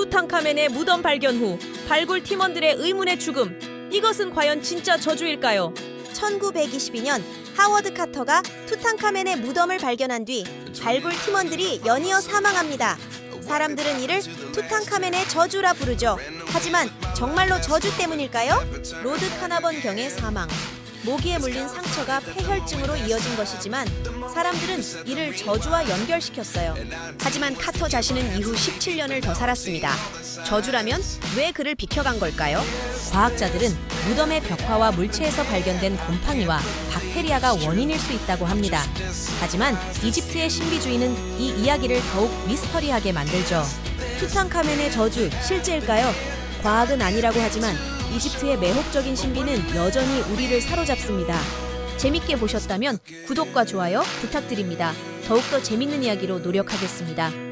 투탕카멘의 무덤 발견 후 발굴 팀원들의 의문의 죽음. 이것은 과연 진짜 저주일까요? 1922년 하워드 카터가 투탕카멘의 무덤을 발견한 뒤 발굴 팀원들이 연이어 사망합니다. 사람들은 이를 투탕카멘의 저주라 부르죠. 하지만 정말로 저주 때문일까요? 로드 카나번 경의 사망. 모기에 물린 상처가 폐혈증으로 이어진 것이지만 사람들은 이를 저주와 연결시켰어요. 하지만 카터 자신은 이후 17년을 더 살았습니다. 저주라면 왜 그를 비켜간 걸까요? 과학자들은 무덤의 벽화와 물체에서 발견된 곰팡이와 박테리아가 원인일 수 있다고 합니다. 하지만 이집트의 신비주의는 이 이야기를 더욱 미스터리하게 만들죠. 투탕카멘의 저주 실제일까요? 과학은 아니라고 하지만 이집트의 매혹적인 신비는 여전히 우리를 사로잡습니다. 재밌게 보셨다면 구독과 좋아요 부탁드립니다. 더욱더 재밌는 이야기로 노력하겠습니다.